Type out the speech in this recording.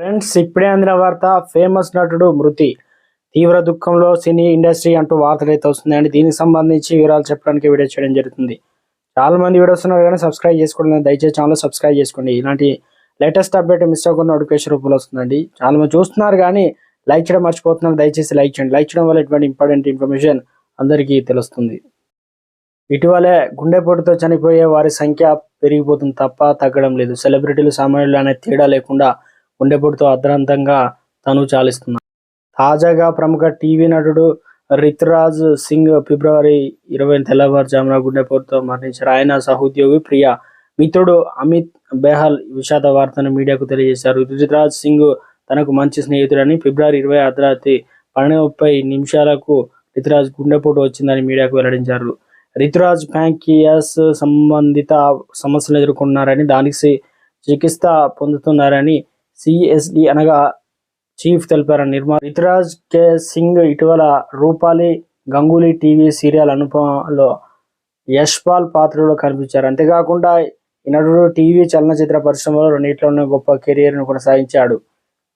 Friends ఇప్పుడే అందిన వార్త ఫేమస్ నటుడు మృతి. తీవ్ర దుఃఖంలో సినీ ఇండస్ట్రీ అంటూ వార్తలు అయితే వస్తుందండి దీనికి సంబంధించి వివరాలు చెప్పడానికి వీడియో చేయడం జరుగుతుంది. చాలా మంది వీడియోస్ ఉన్నారు కానీ సబ్స్క్రైబ్ చేసుకోండి దయచేసి ఛానల్ సబ్స్క్రైబ్ చేసుకోండి. ఇలాంటి లేటెస్ట్ అప్డేట్ మిస్ అవ్వకుండా నోటిఫికేషన్ రూపంలో వస్తుందండి. చాలా మంది చూస్తున్నారు కానీ లైక్ చేయడం మర్చిపోతున్నారు. దయచేసి లైక్ చేయండి. లైక్ చేయడం వల్ల ఎటువంటి ఇంపార్టెంట్ ఇన్ఫర్మేషన్ అందరికీ తెలుస్తుంది. ఇటీవలే గుండెపోటుతో చనిపోయే వారి సంఖ్య పెరిగిపోతుంది తప్ప తగ్గడం లేదు. సెలబ్రిటీలు సామాన్యులు అనే తేడా లేకుండా గుండెపోటుతో అర్ధంతంగా తను చాలిస్తున్నారు తాజాగా ప్రముఖ టీవీ నటుడు రితురాజ్ సింగ్ ఫిబ్రవరి ఇరవై తెల్లవారుజామున గుండెపోటుతో మరణించారు. ఆయన సహోద్యోగి ప్రియ. మిత్రుడు అమిత్ బెహల్ విషాద వార్తను మీడియాకు తెలియజేశారు. రితురాజ్ సింగ్ తనకు మంచి స్నేహితుడని ఫిబ్రవరి ఇరవై అర్ధరాత్రి పన్నెండు ముప్పై నిమిషాలకు రితురాజ్ గుండెపోటు వచ్చిందని మీడియాకు వెల్లడించారు. రితురాజ్ ప్యాంకియాస్ సంబంధిత సమస్యలు ఎదుర్కొన్నారని దానికి చికిత్స పొందుతున్నారని సిఎస్డి అనగా చీఫ్ తెలిపారు నిర్మాత రితురాజ్ కే సింగ్ ఇటీవల రూపాలి గంగూలీ టీవీ సీరియల్ అనుపమలో యశ్పాల్ పాత్రలో కనిపించారు. అంతేకాకుండా ఈ టీవీ చలనచిత్ర పరిశ్రమలో రెండింటిలోనే గొప్ప కెరీర్ను కొనసాగించాడు.